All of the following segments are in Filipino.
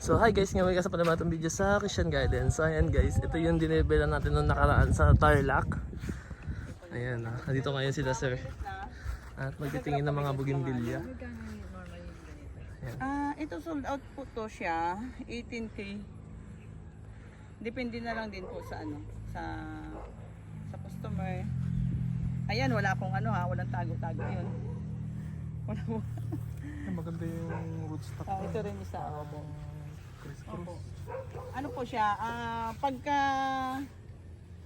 So hi guys, ngayon kasi pa naman itong video sa Christian Garden. So ayan guys, ito yung dinibela natin nung nakaraan sa Tarlac. Ayan, ah, nandito ngayon sila sir. At magtitingin ng mga bugimbilya. Ah, ito sold out po to siya, 18k. Depende na lang din po sa ano, sa sa customer. Ayan, wala akong ano ha, walang tago-tago 'yun. Wala mo. Maganda yung rootstock. Ah, ito rin isa. Opo. Criss Opo. Ano po siya, ah, pagka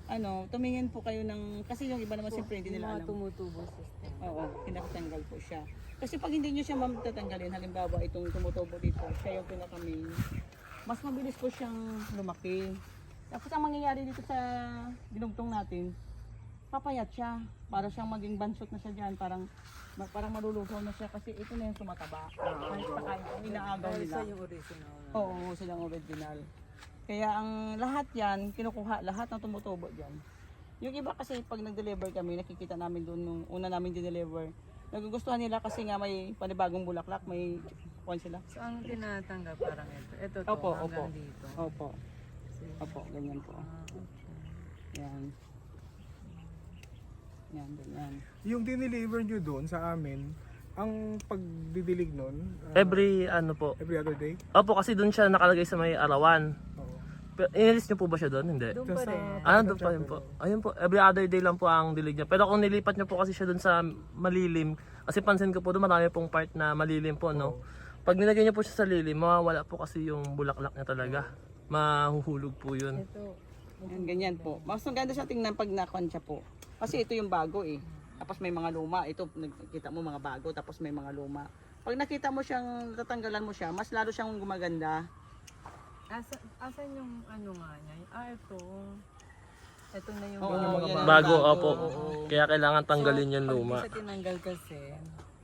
ano, tumingin po kayo ng kasi yung iba naman siyempre hindi nila alam. tumutubo system. Oo, pinakatanggal po siya. Kasi pag hindi nyo siya ma'am tatanggalin, halimbawa itong tumutubo dito, siya yung pinaka-main, mas mabilis po siyang lumaki. Tapos ang mangyayari dito sa dinugtong natin, papayat siya. Para siyang maging bansot na siya dyan, parang ma- parang malulusaw na siya kasi ito na yung sumataba. Kahit pa ang inaagaw Dahil nila. sa yung original. Oo, silang original. Kaya ang lahat yan, kinukuha, lahat ng tumutubo dyan. Yung iba kasi pag nag-deliver kami, nakikita namin doon nung una namin dineliver. Nagugustuhan nila kasi nga may panibagong bulaklak, may kuwan sila. So ang tinatanggap parang ito. Ito to Opo, hanggang opo. dito. Opo. Opo, ganyan po. Ah, okay. Yan. Yan, ganyan. Yung dineliver nyo doon sa amin, ang pagdidilig nun, ah, Every ano po. every other day. Opo kasi doon siya nakalagay sa may arawan. Oo. Pero inalis niyo po ba siya doon? Hindi. Doon pa rin. Ah, doon pa rin po. Ayun po, every other day lang po ang dilig niya. Pero kung nilipat niyo po kasi siya doon sa malilim, kasi pansin ko po doon marami pong part na malilim po, no? Pag nilagay niyo po siya sa lilim, mawawala po kasi yung bulaklak niya talaga. Mahuhulog po yun. Ito. Yan, ganyan po. Mas maganda siya tingnan pag nakon siya po. Kasi ito yung bago eh. Tapos may mga luma. Ito, nakita mo mga bago, tapos may mga luma. Pag nakita mo siyang, tatanggalan mo siya, mas lalo siyang gumaganda. Asa, asan yung ano nga niya? Ah, ito. Ito na yung Oo, bago. yan ang Bago, bago. opo. Kaya kailangan tanggalin yung Pag luma. di siya tinanggal kasi,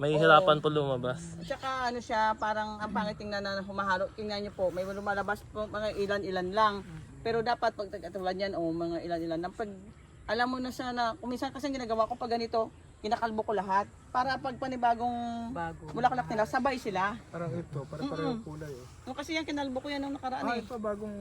May hirapan po lumabas. At saka ano siya, parang ang pangit tingnan na humahalo. Tingnan niyo po, may lumalabas po mga ilan-ilan lang. Pero dapat pag katulad yan, o mga ilan-ilan lang. Pag alam mo na siya na, kung minsan kasi ginagawa ko pag ganito, kinakalbo ko lahat. Para pag panibagong bago. bulaklak nila, sabay sila. Parang ito, para pareho kulay. Eh. Yung kasi yan, kinalbo ko yan nung nakaraan Ah, eh. ito bagong...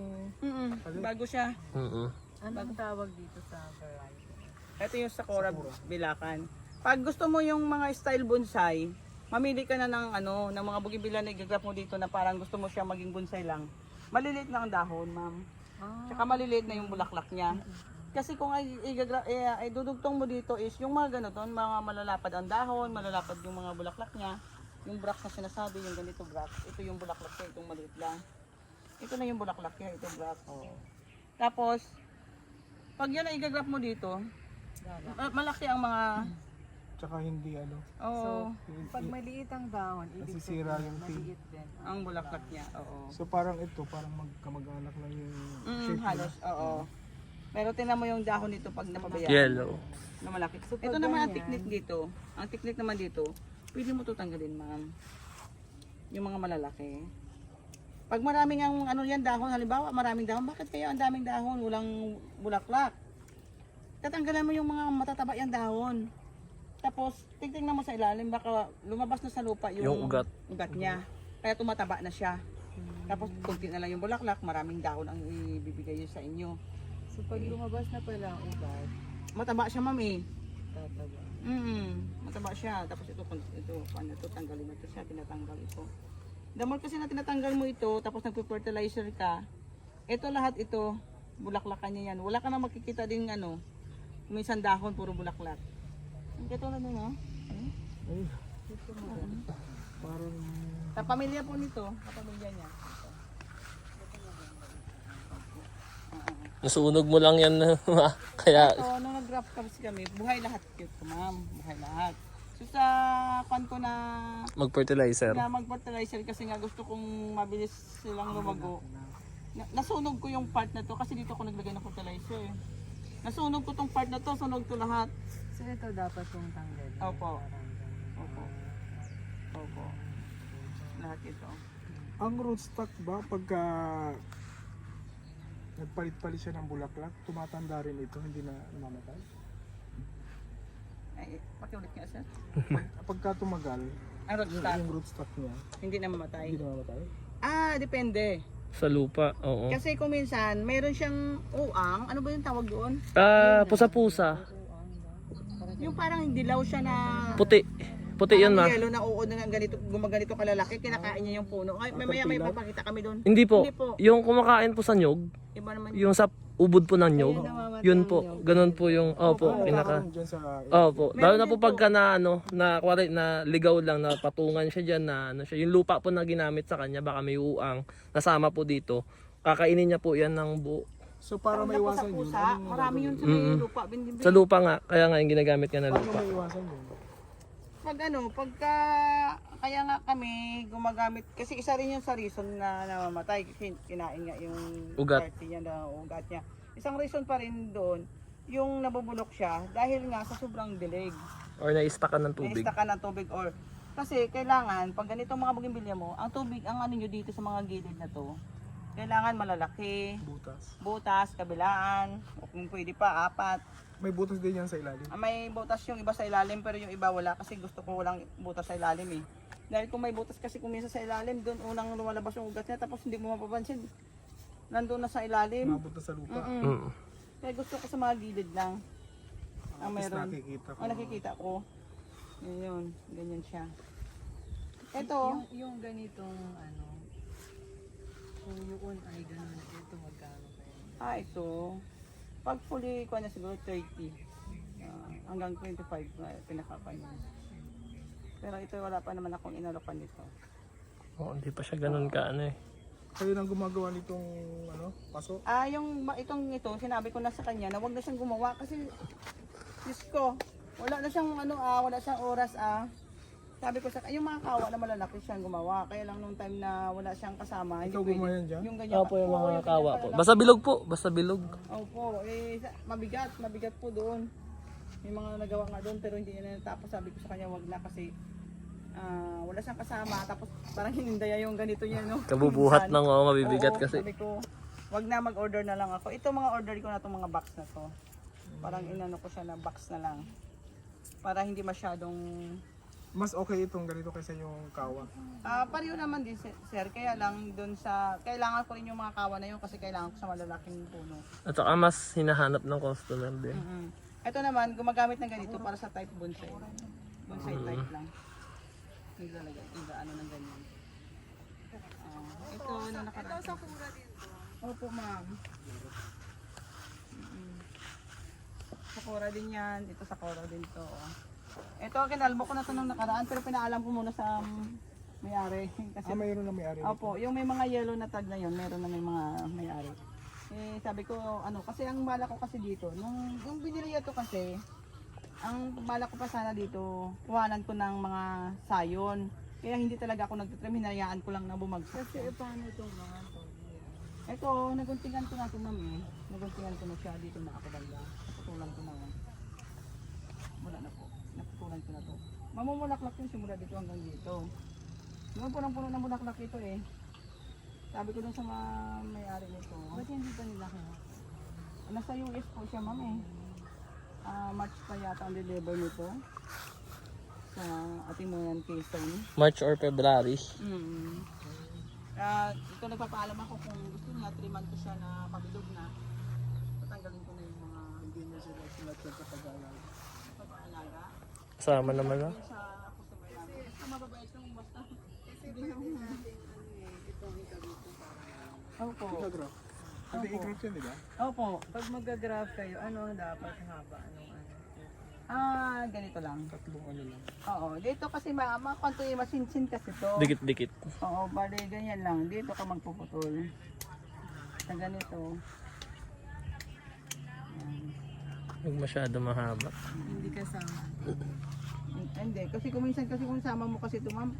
Mm-mm, bago siya. Mm Anong tawag dito sa variety? Ito yung Sakura Bilakan. Pag gusto mo yung mga style bonsai, mamili ka na ng ano, ng mga bugibila na igagrap mo dito na parang gusto mo siya maging bonsai lang. Maliliit na ang dahon, ma'am. Ah, Tsaka maliliit na yung bulaklak niya. Kasi kung ay, igagra, eh, ay dudugtong mo dito is yung mga ganito, mga malalapad ang dahon, malalapad yung mga bulaklak niya. Yung brax na sinasabi, yung ganito brax. Ito yung bulaklak niya, itong maliit lang. Ito na yung bulaklak niya, ito brax. Tapos, pag yan ay igagrap mo dito, ma- malaki ang mga, Tsaka hindi ano. oh, pag maliit ang dahon, ibig Nasisira sabihin, yung tea. maliit din. ang bulaklak niya, oo. So parang ito, parang magkamag-anak lang yung Mm, shape halos, oo. Pero tingnan mo yung dahon nito pag napabayaan. Yellow. na malaki. So, Ito pag naman ang ganyan- technique dito. Ang technique naman dito, pwede mo to tanggalin, ma'am. Yung mga malalaki. Pag maraming ang ano yan dahon, halimbawa maraming dahon, bakit kaya ang daming dahon, walang bulaklak? Tatanggalan mo yung mga matataba yung dahon. Tapos, tingnan mo sa ilalim, baka lumabas na sa lupa yung, Yung ugat. ugat niya. Kaya tumataba na siya. Tapos, kunti na lang yung bulaklak, maraming dahon ang ibibigay yun sa inyo. So pag lumabas na pala ang ugat, Mataba siya, ma'am eh. tataba. Mm, mataba siya. Tapos ito, kun- ito, paano ito, tanggalin mo ito siya, tinatanggal ito. The more kasi na tinatanggal mo ito, tapos nagpe-fertilizer ka, ito lahat ito, bulaklakan niya yan. Wala ka na makikita din ano, minsan dahon, puro bulaklak. Ang katulad nun, no? Ay, parang... Kapamilya po nito, kapamilya niya. Nasunog mo lang yan. Kaya So, nung nag-graft kasi kami, buhay lahat ito, ma'am. Buhay lahat. So, sa kwan ko na mag-fertilizer. na mag-fertilizer kasi nga gusto kong mabilis silang lumago. Na, nasunog ko yung part na to kasi dito ako naglagay ng fertilizer. Nasunog ko tong part na to, sunog to lahat. So ito dapat yung tanggal. Opo. Parang ganun. Opo. Opo. Lahat ito. Ang rootstock ba, pagka nagpalit-palit siya ng bulaklak, tumatanda rin ito, hindi na namamatay? Ay, pakiulit nga sir. Pag, pagka tumagal, Ang rootstock, yung rootstock niya, hindi na mamatay. hindi na mamatay? Ah, depende. Sa lupa, oo. Kasi kung minsan, meron siyang uang, ano ba yung tawag doon? Ah, pusa-pusa. Yung parang dilaw siya na Puti. Puti yun, ma. yellow na uod na ganito, gumaganito kalalaki, kinakain niya yung puno. Ay, mamaya may papakita kami doon. Hindi po. Hindi po. Yung kumakain po sa nyog, Iba naman yung sa ubod po ng nyog, yun po. Ganun po yung, opo, pinaka. Nagkakaroon dyan sa Opo. Lalo na po pagka na ano, na kuwari na ligaw lang na patungan siya diyan na ano siya, yung lupa po na ginamit sa kanya baka may uang nasama po dito. Kakainin niya po 'yan ng buo. So para Pag maiwasan yun, anong marami yun sa Mm-mm. may lupa. Bindibin. Sa lupa nga, kaya nga yung ginagamit niya na paano lupa. maiwasan yun? Pag ano, pagka, kaya nga kami gumagamit, kasi isa rin yung sa reason na namamatay, kasi kinain nga yung Ugat. party niya na ugat niya. Isang reason pa rin doon, yung nabubulok siya dahil nga sa sobrang dilig. Or na-stackan ng tubig. Naista ka ng tubig or kasi kailangan pag ganitong mga bugimbilya mo, ang tubig ang ano nyo dito sa mga gilid na to, kailangan malalaki, Butas. butas, kabilaan, o kung pwede pa, apat. May butas din yan sa ilalim. Ah, May butas yung iba sa ilalim pero yung iba wala kasi gusto ko walang butas sa ilalim eh. Dahil kung may butas kasi kung minsan sa ilalim, doon unang lumalabas yung ugat niya tapos hindi mo mapapansin. Nandun na sa ilalim. Mabot na sa lupa. Mm-mm. Mm. Kaya gusto ko sa mga gilid lang. Ang Tapos meron. nakikita ko. Ang nakikita ko. Yun yun. Ganyan siya. Ito. Yung, yung ganitong ano, yun ay ganun, ito magkano kayo? Ah, ito. Pag fully ko na siguro 30. Ah, hanggang 25 na pinakapan niya. Pero ito wala pa naman akong inalokan nito. Oh, hindi pa siya ganun ka ano eh. Kayo nang gumagawa nitong ano, paso. Ah, yung ma- itong ito, sinabi ko na sa kanya na wag na siyang gumawa kasi Diyos ko, wala na siyang ano ah, wala siyang oras ah. Sabi ko sa yung mga kawa na malalaki siyang gumawa. Kaya lang nung time na wala siyang kasama, hindi Ikaw pwede. gumawa yan dyan? Yung ganyan. Opo yung mga kawa po. Basta bilog po, basta bilog. Opo, eh sa- mabigat, mabigat po doon. May mga nagawa nga doon pero hindi niya natapos. Sabi ko sa kanya wag na kasi ah, wala siyang kasama tapos parang hinindaya yung ganito niya no. Kabubuhat Minsan. ng oh, mabibigat Oo, kasi. Sabi ko, wag na mag-order na lang ako. Ito mga order ko na itong mga box na to. Parang inano ko siya na box na lang. Para hindi masyadong Mas okay itong ganito kaysa yung kawa. Ah, pareho naman din sir, sir. Kaya lang doon sa kailangan ko rin yung mga kawa na yun kasi kailangan ko sa malalaking puno. At saka mas hinahanap ng customer din. mm Ito naman, gumagamit ng ganito para sa type bonsai. Bonsai type lang. Nilalagay, iba ano ng ganyan. Ah, ito na nakaraan. Ito sa kura din Opo, ma'am. Mm-mm. Sa kura din yan. Ito sa kura din to. oh. Ito, kinalbo ko na to nung nakaraan pero pinaalam ko muna sa um, may-ari. Kasi Ah, mayroon na may-ari. Opo, yung may mga yellow na tag na yon, meron na may mga may-ari. Eh, sabi ko, ano, kasi ang bala ko kasi dito, nung, yung binili ito kasi, ang bala ko pa sana dito, kuhanan ko ng mga sayon. Kaya hindi talaga ako nagtitrim, hinayaan ko lang na bumagsak. Kasi eh, paano itong mga to? Ito, naguntingan ko na ito ma'am eh. Naguntingan ko na siya dito na ako banda. Naputulan ko na yan. Wala na po. Naputulan ko na to. Mamumulaklak yung simula dito hanggang dito. Noon punong-puno ng bulaklak ito eh. Sabi ko dun sa mga may-ari nito. Ba't hindi pa nila kaya? Nasa US po siya ma'am eh. Ah, March pa yata ang deliver nito. Sa ating mga Quezon. March or February. Mm. Ah, ito nagpapaalam ako kung gusto niya, 3 months ko siya na pabilog na. Tatanggalin ko na yung mga Hindi na sila sila pagkakagalan. pag-aalaga. Kasama naman ah. Yun sa customer namin. Basta mababait lang basta. Opo. Hindi i-graph yan, di ba? Opo. Pag mag-graph kayo, ano dapat haba? Anong ano? Ah, ganito lang. Tatlong ano lang. Oo. Dito kasi ma mga kwanto yung masinsin kasi to. Dikit-dikit. Oo, bali ganyan lang. Dito ka magpuputol. Sa ganito. Yan. Huwag masyado mahaba. Hindi kasama. Hindi, kasi kung minsan kasi kung sama mo kasi ito ma'am,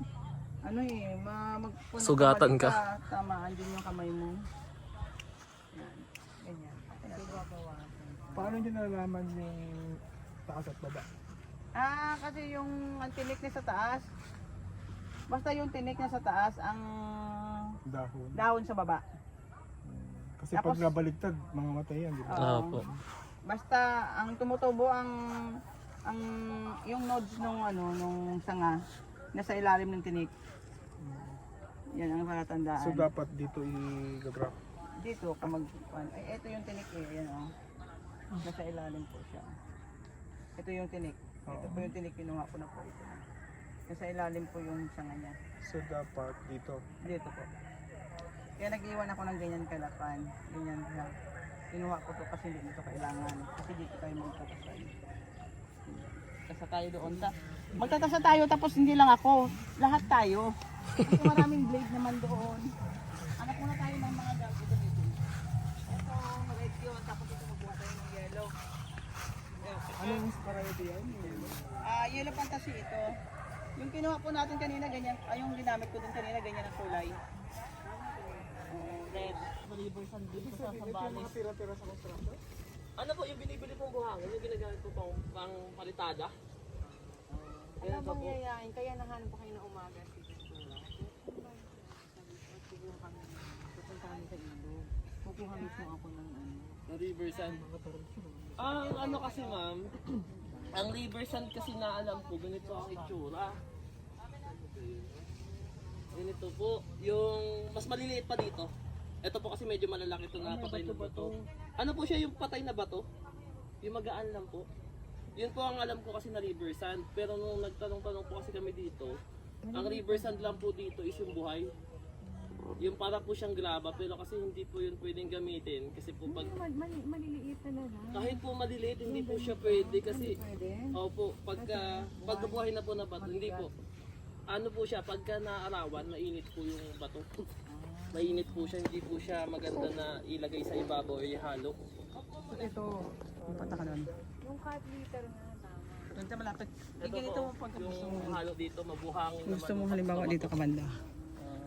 ano eh, ma mag Sugatan nagkamali tamaan din yung kamay mo. Yan, ganyan. Paano nyo nalalaman yung taas at baba? Ah, kasi yung ang tinik niya sa taas, basta yung tinik niya sa taas, ang Dahon. dahon sa baba. Kasi Tapos- pag nabaligtad, mamamatay yan, di ba? Oo. Opo. Basta ang tumutubo ang ang yung nodes nung ano nung sanga nasa ilalim ng tinik. Yan ang palatandaan. So dapat dito i-graph. Dito, kung mag... Ay, ito yung tinik eh. Yan o. Nasa ilalim po siya. Ito yung tinik. Ito po yung tinik. Kinuha ko na po ito. Nasa ilalim po yung sanga niya. So dapat dito. Dito po. Kaya nag-iwan ako ng ganyan kalapan. Ganyan siya. Kinuha ko to kasi hindi nito kailangan. Kasi dito tayo magtatasay. Tasa tayo doon. Ta magtatasa tayo tapos hindi lang ako. Lahat tayo. Kasi maraming blade naman doon. Anak muna tayo ng mga gago dito. Ito, red yun. Tapos ito magbuha tayo ng yellow. Ano yung variety yan? Ah, yellow fantasy ito. Yung kinuha po natin kanina, ganyan. Ay, yung ginamit ko din kanina, ganyan ang kulay. Oo, red. Malibursan dito sa Sambales. tira-tira sa construction? Ano po yung binibili pong buhangin? Yung ginagamit po pang, pang palitada? Ano bang yayain? Kaya nahanap ko kayo na umaga si Christina. Siguro kami, pupunta kami sa ilog. Kukuha mismo ako ng ano. Riversan. Ang ano kasi ma'am, ang Riversan kasi na alam ko, ganito ang itsura. Ganito po, yung mas maliliit pa dito. Ito po kasi medyo malalaki ito na patay na bato. Ano po siya yung patay na bato? Yung magaan lang po. Yun po ang alam ko kasi na river sand. Pero nung nagtanong-tanong po kasi kami dito, ang river sand lang po dito is yung buhay. Yung para po siyang graba pero kasi hindi po yun pwedeng gamitin kasi po pag Mali, maliliit talaga. kahit po maliliit hindi po siya pwede kasi Pwede? Opo, pagka pagkabuhay na po na bato, hindi po. Ano po siya, pagka naarawan, mainit po yung bato. Mainit po siya, hindi po siya maganda na ilagay sa ibabaw o ihalo. Ito, punta ka doon. Yung cat litter nga, tama. Doon ka malapit. Eh, Ito ganito po, mo pag gusto mo. yung halo dito, mabuhangin Gusto mo halimbawa dito ka banda.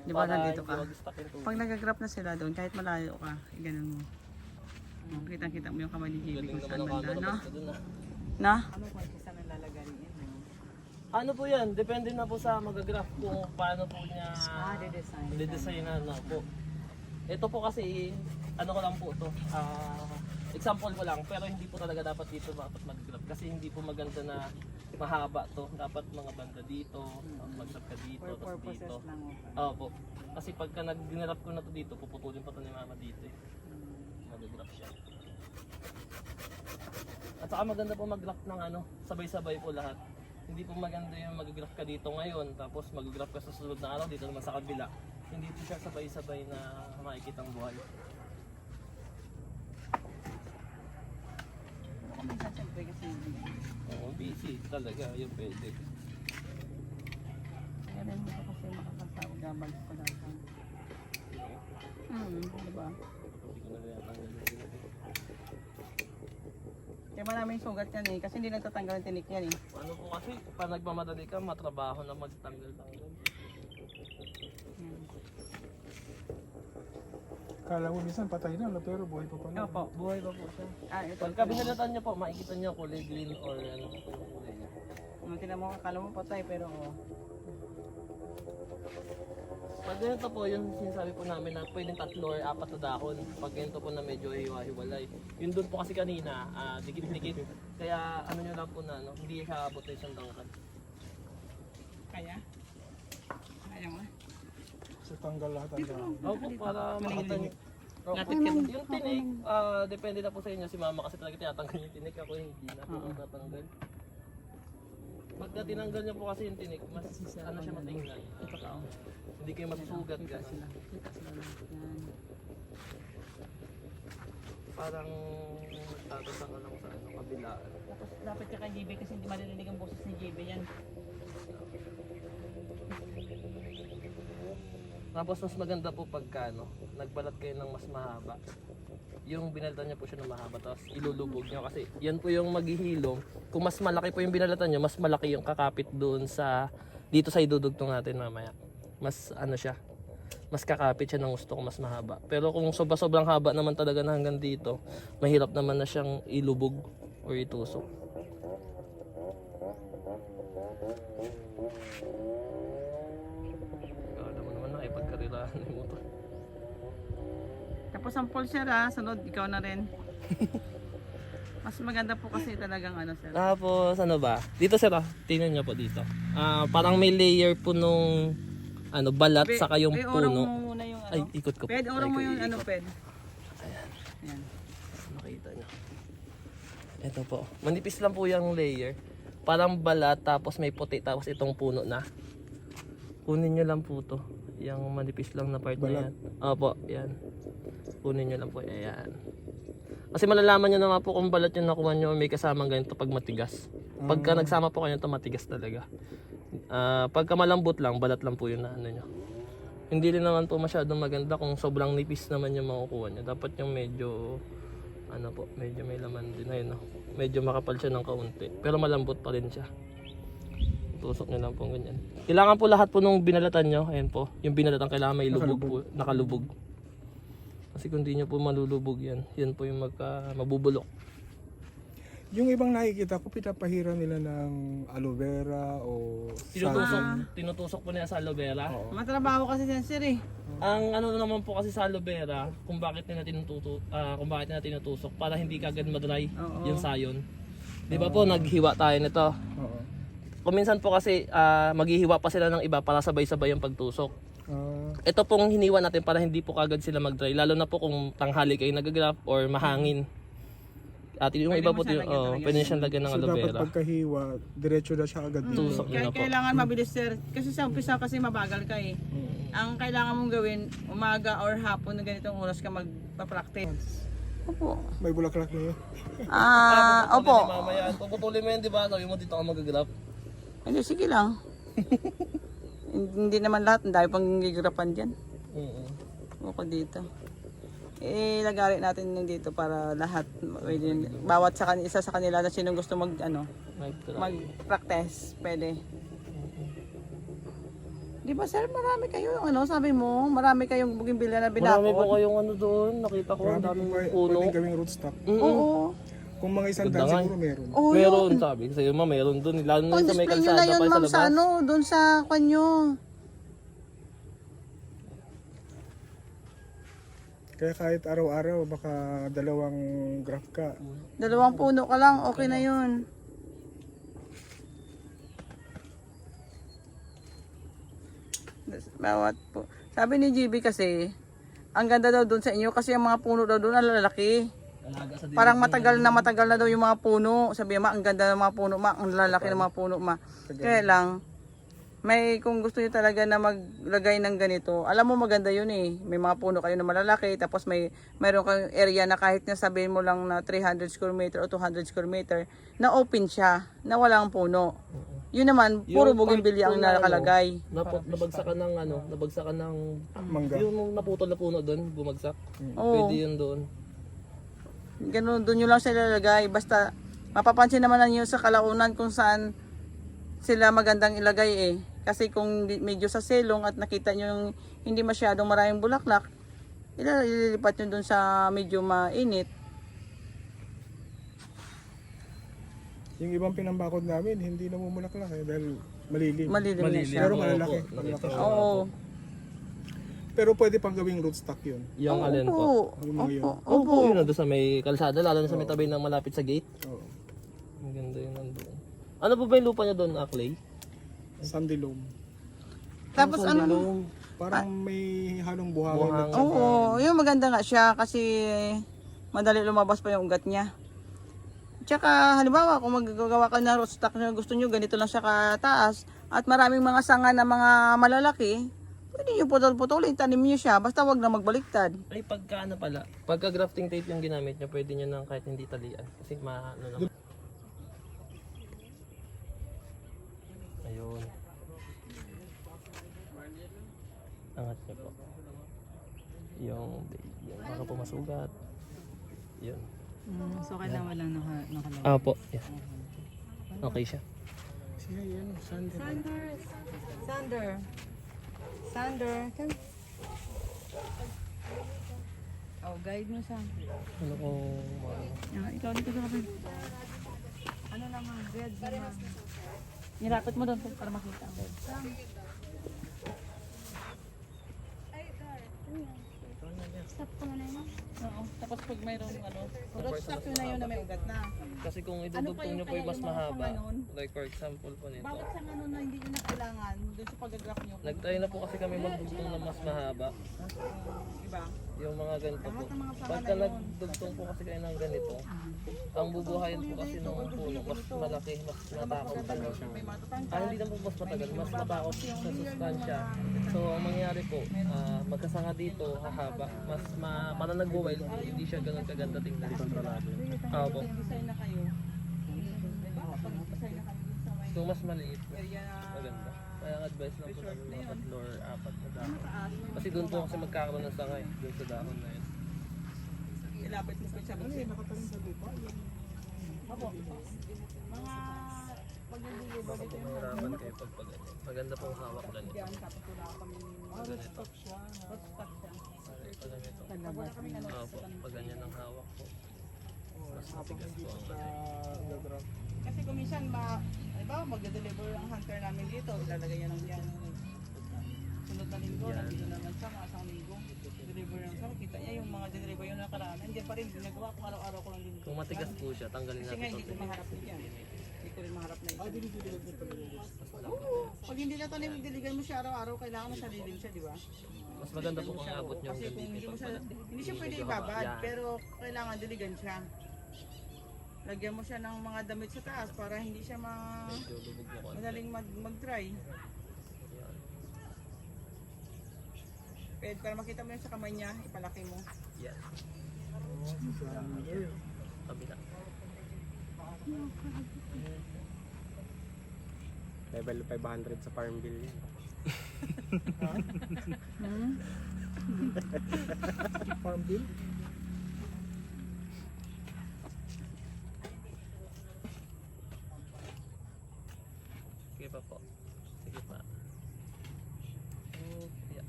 Di ba nandito ka? Pag nag-grab na sila doon, kahit malayo ka, eh, ganun mo. Kitang-kita mo yung kamay ni JB kung saan banda, no? Na? Ano kung isa na lalagayin? Ano po yan? Depende na po sa magagraph kung paano po niya Ah, de-design. i-design na ano po. Ito po kasi, ano ko lang po to, ah, example ko lang, pero hindi po talaga dapat dito dapat mag-graph kasi hindi po maganda na mahaba to. Dapat mga banda dito, mag-graph ka dito, For tapos purposes dito. lang. Opo. Kasi pagka nag-graph ko na to dito, puputulin pa to ni mama dito eh. Mag-graph siya. At saka maganda po mag-graph ng ano, sabay-sabay po lahat. Hindi po maganda yung mag-graph ka dito ngayon, tapos mag-graph ka sa sunod na araw dito naman sa kabila. Hindi po siya sabay-sabay na makikita ang buhay. Oo, busy talaga, yun pwede. kaya rin dito kasi makakagtawag gabag ko lang. Hmm, di ba? Hindi ko na rin natanggal yung. Kaya maraming sugat yan eh, kasi hindi nagtatanggal ang tinik yan eh. Ano po kasi, pag nagmamadali ka, matrabaho na magtanggal-tanggal. Kala mo minsan patay na, no? pero buhay pa pala. Opo. Buhay pa po siya. Ah, ito. Pagka binalatan niyo po, makikita niyo kulay green or ano po yung kulay niya. Nung tinan mo, akala mo patay pero oh. Pag ganito po, yung sinasabi po namin na pwedeng tatlo or apat na dahon. Pag ganito po na medyo hiwa-hiwalay. Yun doon po kasi kanina, ah, dikit-dikit. Kaya ano nyo lang po na, no? hindi siya abot na isang dangkal. Kaya? Kaya mo? So tanggal lahat ang dahon. Opo, para makatan Opo. Lapit ka doon. Yung tinik, ah, depende na po sa inyo. Si mama kasi talaga tinatanggal yung tinik. Ako hindi na po natatanggal. Pagka tinanggal niyo po kasi yung tinik, mas ano siya matingnan. Hindi kayo masusugat guys. Parang tatasa ka lang sa ano, kabila. Tapos dapat ka kay JB kasi hindi maririnig ang boses ni JB yan. Tapos mas maganda po pagka ano, nagbalat kayo ng mas mahaba. Yung binalatan niyo po siya ng mahaba tapos ilulubog niyo kasi yan po yung maghihilom. Kung mas malaki po yung binalatan niyo, mas malaki yung kakapit doon sa dito sa idudugtong natin mamaya. Mas ano siya, mas kakapit siya ng gusto ko mas mahaba. Pero kung sobra-sobrang haba naman talaga na hanggang dito, mahirap naman na siyang ilubog or itusok. Alam mo naman na ipagkarirahan mo to. Tapos ang Paul sir ha, sunod ikaw na rin. Mas maganda po kasi talagang ano sir. Tapos ano ba? Dito sir ah, tingnan niyo po dito. Ah, parang may layer po nung ano balat Pe- saka yung pe, orong puno. mo muna yung ano. Ay, ikot ko. Ped, orong mo yung ano, iikot. ped. Yan. Nakita nyo. Ito po. Manipis lang po yung layer. Parang balat tapos may puti tapos itong puno na. Kunin nyo lang po to. Yung manipis lang na part na Balat. yan. Opo, yan. Kunin nyo lang po. Ayan. Kasi malalaman nyo naman po kung balat yung nakuha nyo may kasamang ganito pag matigas. Pagka nagsama po kayo ito matigas talaga. Ah, pagka malambot lang, balat lang po yun na ano nyo. Hindi rin naman po masyadong maganda kung sobrang nipis naman yung makukuha nyo. Dapat yung medyo ano po, medyo may laman din ayun no. Medyo makapal siya ng kaunti, pero malambot pa rin siya. Tusok nyo lang po ganyan. Kailangan po lahat po nung binalatan nyo, ayan po, yung binalatan kailangan may lubog po, nakalubog. Kasi kung di nyo po malulubog yan, yan po yung magka, mabubulok. Yung ibang nakikita ko, pinapahira nila ng aloe vera o Tinutusok, tinutusok po niya sa aloe vera. Matrabaho kasi yan, sir eh. Ang ano naman po kasi sa aloe vera, kung bakit nila tinututo, ah, kung bakit nila tinutusok para hindi kagad madry Oo. yung sayon. 'Di ba po naghiwa tayo nito. Oo. Kung minsan po kasi ah, maghihiwa pa sila ng iba para sabay-sabay yung pagtusok. Ah, Ito pong hiniwa natin para hindi po kagad sila mag-dry lalo na po kung tanghali kayo nagagraph or mahangin. At yung Pwede iba po, lagyan oh, pwede siyang lagyan ng so aloe dapat vera. pagkahiwa, diretso na siya agad dito. Tusok Kaya na po. kailangan mabilis, sir. Kasi sa umpisa kasi mabagal ka eh. Ang kailangan mong gawin, umaga or hapon na ganitong oras ka magpa-practice. Opo. May bulaklak na yun. Ah, opo. Mamaya, puputulin mo yan, di ba? Sabi mo dito ako magagraph. Hindi, sige lang. Hindi naman lahat, ang dami pang gigrapan dyan. Oo. Bukod dito. Eh, lagari natin yung dito para lahat, pwede, bawat sa kanila, isa sa kanila na sino gusto mag, ano, mag-practice, pwede. Di ba sir, marami kayo yung ano, sabi mo, marami kayong bugimbilya na Marami po binakot. kayong ano doon, nakita ko, ang Marami daming puno. pwedeng gawing rootstock. Mm-mm. Oo. Kung mga isang daan siguro meron. Oo, meron, yun. sabi ko sa'yo, ma, meron doon. Lalo na Pang sa may display nyo kalsada na pa yun, sa ma'am, labas. sa ano, doon sa kanyo. Kaya kahit araw-araw, baka dalawang graph ka. Dalawang puno ka lang, okay na yun. Bawat po. Sabi ni GB kasi, ang ganda daw doon sa inyo kasi ang mga puno daw doon ang lalaki. Parang matagal na matagal na daw yung mga puno. Sabi ma, ang ganda ng mga puno, ma, ang lalaki ng mga puno, ma. Kaya lang, may kung gusto niyo talaga na maglagay ng ganito, alam mo maganda yun eh. May mga puno kayo na malalaki, tapos may mayroon kang area na kahit na sabihin mo lang na 300 square meter o 200 square meter, na open siya, na walang puno. Yun naman, puro bougainvillea ang ano, nakalagay. Napo, nabagsakan ng ano, nabagsakan ng Mangga. yung naputol na puno doon, bumagsak. Oo. Pwede yun doon. Ganun, doon nyo lang sila ilalagay. Basta, mapapansin naman ninyo sa kalaunan kung saan sila magandang ilagay eh. Kasi kung medyo sa selong at nakita nyo yung hindi masyadong maraming bulaklak, ililipat nyo doon sa medyo mainit. Yung ibang pinambakod namin, hindi namumulaklak eh, dahil malilim. Malilim, na siya. Pero malalaki. nakita ko. Oo. Pero pwede pang gawing rootstock yun. Yung alin po. Opo. Yung mga yun. Opo. Opo, yun nandun sa may kalsada, lalo na sa may tabi ng malapit sa gate. Oo. Maganda yun nandun. Ano po ba yung lupa niya doon, Aklay? Sandy loam. Tapos ano, Yung Parang may halong buhangin. Buhangin. at saka- oo, yung maganda nga siya kasi madali lumabas pa yung ugat niya. Tsaka halimbawa kung maggagawa ka na rootstock na gusto nyo ganito lang siya kataas at maraming mga sanga na mga malalaki, pwede nyo putol-putulin, tanim nyo siya, basta wag na magbaliktad. Ay, pagka ano pala, pagka grafting tape yung ginamit niya, pwede niya nang kahit hindi talian. Kasi ma, ano naman. Ayun. Angat niya po. Yung, yung baka po masugat. Yun. Mm, so kailangan walang naka, nakalagay. Ah po. Yeah. Okay siya. Siya yan, Sandy. Sander! Sander! Sander! Come. Oh, guide mo siya. Ano ano? Yan, ikaw dito sa kapag. Ano naman? Red naman. Nilapit mo doon para makita. Stop ko muna yun. Oo. Tapos pag mayroong ano, road stock yun na yun na may ugat na. Kasi kung Ano idudugtong nyo po yung kaya mas mahaba, like for example po nito, Bawat sa ano na hindi nyo na kailangan, doon sa pag-graph nyo. nagtry na po kasi kami magdugtong na mas mahaba, Diba? Yung mga ganito po. Pagka nagdugtong po kasi kayo ng ganito, ang bubuhayin po kasi ng puno, mas malaki, mas matakot po. May matatangkad. Ah, hindi na po mas matagal, mas matakot sa sustansya. So, ang mangyayari po, ah, magkasanga dito, hahaba, mas ma, para nag-wild, hindi siya ganun kaganda tingnan. Kontrolado. Ah, po. Kung mas maliit. Kaya ang advice lang po namin mga tatlo or apat na dahon. taas, Kasi doon po kasi magkakaroon ng sangay, doon sa dahon na yun. ilapit mo pa sa buksin. Opo. Mga hindi ba dito yung Mahirapan kayo pag pag ganyan. Maganda pong hawak ganito. yan, tapos wala kami Ganito. hot stock siya. Pag ganito. Ano, Opo, pag ganyan ang hawak po. Mas matigas po ang ano. Kasi kung minsan, ma, halimbawa, magde-deliver ang hunter dito, ilalagay niya ng yan. Sunod na linggo, Yan. nandito naman siya, mga isang linggo. Deliver lang siya, kita niya yung mga deliver yung nakaraan. Hindi pa rin, ginagawa ko araw-araw ko lang din. Kung matigas po siya, tanggalin Kasi nga, natin hindi ko ito. maharap na yan. Hindi ko rin maharap na Ah, dinidiligan mo talaga. Oo, pag hindi na tanim, diligan mo siya araw-araw, kailangan na sariling siya, di ba? Mas maganda po kung abot niyo Kasi kung hindi mo siya, hindi siya pwede ibabad, pero kailangan diligan siya. Lagyan mo siya ng mga damit sa taas para hindi siya ma madaling mag mag-dry. Yan. Pwede para makita mo yun sa kamay niya, ipalaki mo. Yan. Kabila. Level 500 sa farm bill yun. Farm bill? Sige pa po. Sige pa. Oh, yeah.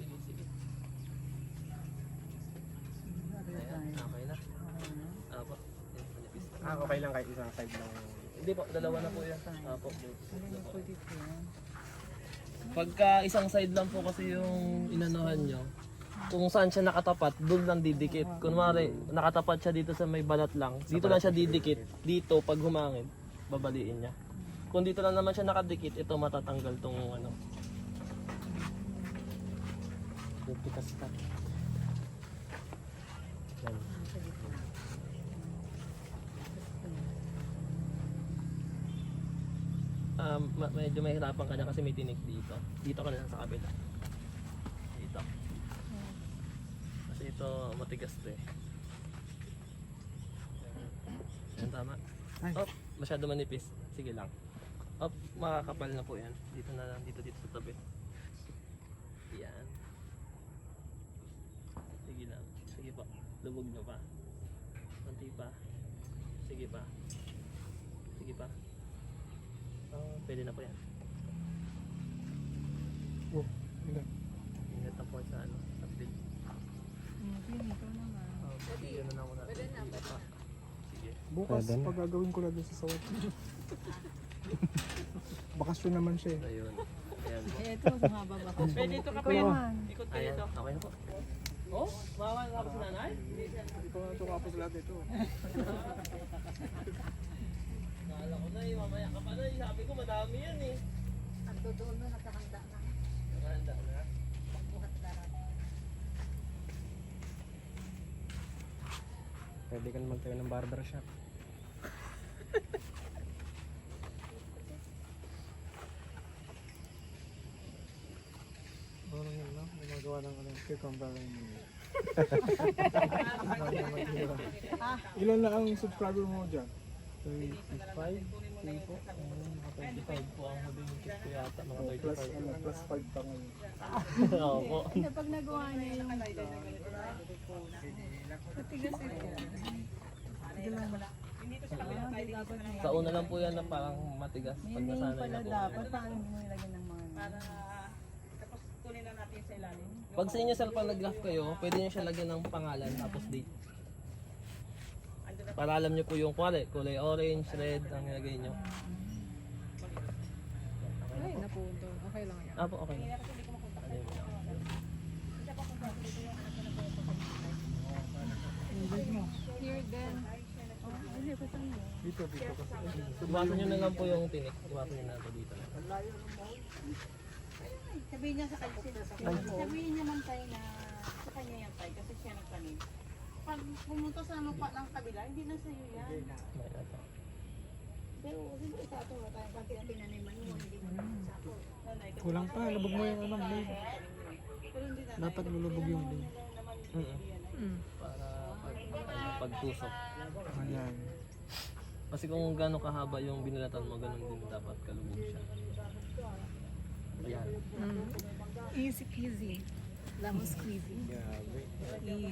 Sige, sige. Okay na. Apo. Ah, okay lang kahit isang side lang. Hindi po, dalawa na po yan. Apo. Pagka isang side lang po kasi yung inanuhan nyo, kung saan siya nakatapat, doon lang didikit. Kunwari, nakatapat siya dito sa may balat lang, dito lang siya didikit. Dito, pag humangin, babaliin niya. Kung dito lang naman siya nakadikit, ito matatanggal tong ano. Pitas ka. Um, medyo mahirapan ka na kasi may tinik dito. Dito ka na lang sa kabila. Dito. Kasi ito matigas to eh. Yan tama. Oh, masyado manipis. Sige lang. Oh, makakapal na po yan. Dito na lang, dito dito sa tabi. Yan. Sige lang. Sige pa. Lubog nyo pa. Kunti pa. Sige pa. Sige pa. Oh, pwede na po yan. Oh, ilan? Ingat na po sa ano, sa bill. Pinito naman. Oh, sige na muna. Pwede na. Bukas, Pwede na. pag gagawin ko na dun sa sawat. Bakasyon naman siya eh. Ayun. Ayan po. Eh, ito, mahaba ba ka? Pwede ito ka pa yan. Ikot ka dito. okay na po. Oh, mawa na ako sa nanay? Hindi ko na ito kapos lahat ito. Nakala ko na eh, mamaya ka pa na eh. Sabi ko madami yan eh. Ang doon na nakahanda na. Nakahanda na. Buhat darat. Pwede ka na magtayo ng barbershop. Parang yun lang, gumagawa ng ano, cucumber and Ilan na ang subscriber mo dyan? 25? Hindi po. Ayun, Mga 25 po ang huling tip ko yata. Mga Oh, plus, 35 ano, plus 5 pa ngayon. Oo po. Hindi, pag nagawa niya yung matigas ito. Sa una lang po yan na parang matigas pag Hindi nasanay pala na po. dapat, paano mo nilagyan ng mga sa ilalim. Pag sa inyo pag nag-graph kayo, pwede nyo siya lagyan ng pangalan tapos date. Para alam nyo po yung kulay, kulay orange, red, ang nilagay nyo. Ay, napunto. Okay lang yan. Ah po, okay yun? Here then. Oh, hindi saan mo. Dito, dito. Iwasan nyo na lang po yung tinik. Iwasan nyo na lang po dito. Sabihin niya sa kanya, sabihin niya man tayo na sa kanya yan tayo kasi siya nagtanim. Pag pumunta sa lupa ng kabila, hindi na sa'yo yan. Pero siyempre sa ato, tayong pag pinaniman mo, hindi mo sa. Nanay, kasi Kulang pa, lubog mo yung ano, blade. na. Dapat lulubog yung blade. Mm. Para pag, ano, pagtusok. Ayan. Kasi kung gano'ng kahaba yung binalatan mo, ganun din dapat kalubog siya. Ayan. Easy peasy. Lemon squeezy. Grabe.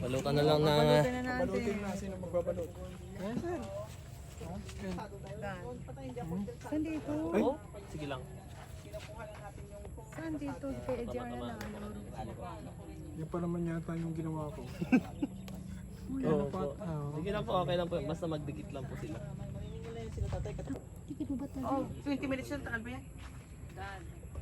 Balutan na lang na... Balutin na natin. Balutin na, sino magbabalot? Saan dito? Oh, sige lang. Saan dito? Kay Edgar na ano. Yan pa naman yata yung ginawa ko. Oo po. Sige lang po, okay lang po. Basta magdikit lang po sila. Oh, 20 minutes yun, tagal ba yan?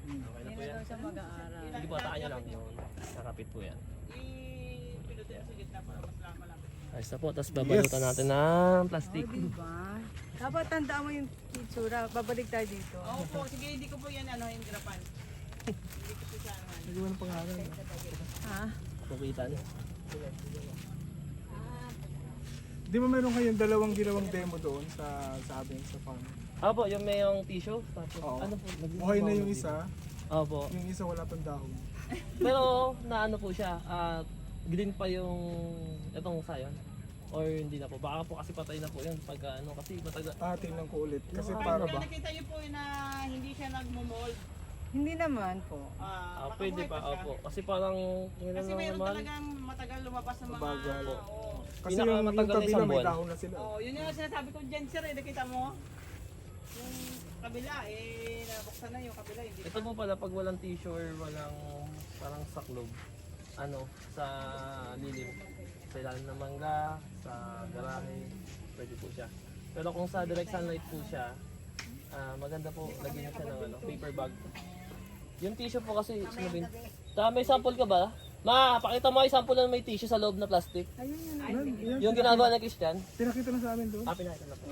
Okay na po yan. Sa mag-aaral. Sige po, nyo lang yun. Nakapit po yan. I-pinutin sa gitna para mas malapit. Ayos na po, tapos babalutan natin ng plastic. Diba? Dapat tandaan mo yung itsura. Babalik tayo dito. Oo po, sige, hindi ko po yan ano, hingirapan. Hindi ko po siya ano. Nagawa ng pangalan. Ha? Kukitan. Di ba meron kayong dalawang ginawang demo doon sa sa amin sa farm? Ah po, yung may yung tissue. Tapos, Oo. ano po? naging Okay na yung isa, Opo. yung isa wala pang dahon. Pero naano po siya, ah green pa yung itong sayon. Or hindi na po. Baka po kasi patay na po yun pag ano kasi matagal. Ah, tingnan ko ulit. Kasi Yung para ba? nakita niyo po na hindi siya nagmo-mold. Hindi naman po. Ah, Ah, baka pwede buhay pa, siya. opo. Kasi parang yun Kasi lang mayroon naman. talagang matagal lumabas ng mga... Bagal. Oo. Kasi yung, yung Pinakamatagal na kabila isang may buwan. dahon na sila. Oo, yun yung sinasabi ko dyan, sir. Eh, nakita mo? Yung kabila, eh, nabuksan na yung kabila. Hindi Ito po pala pag walang tissue or walang parang saklob. Ano, sa lilim. Sa ilalim ng mangga, sa garahe, pwede po siya. Pero kung sa direct sunlight po siya, ah, maganda po lagyan niyo siya ng ano, paper bag. Yung tissue po kasi, sinabing, Ta, may sample ka ba? Ma, pakita mo yung sample na may tissue sa loob na plastic. Yan, yan, Yung ginagawa ni Christian, pinakita na sa amin doon. ah, pinakita na po.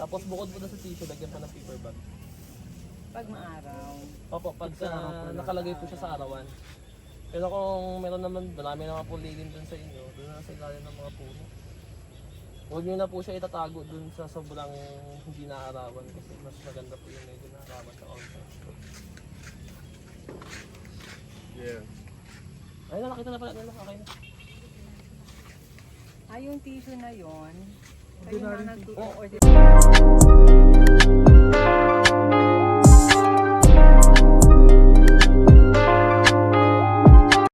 Tapos bukod po na sa tissue, lagyan pa ng paper bag. Pag maaraw. Opo, pag sa, nakalagay po siya sa arawan. Pero kung meron naman, marami naman po lilim dun sa inyo, dun na sa ilalim ng mga puno. Huwag nyo na po siya itatago dun sa sobrang hindi naarawan kasi mas maganda po yung medyo naarawan sa onset. Yeah. Ayun na, nakita na pala nila, okay na. Ah, yung tissue na yon. Kayo na nag- Oh, thank you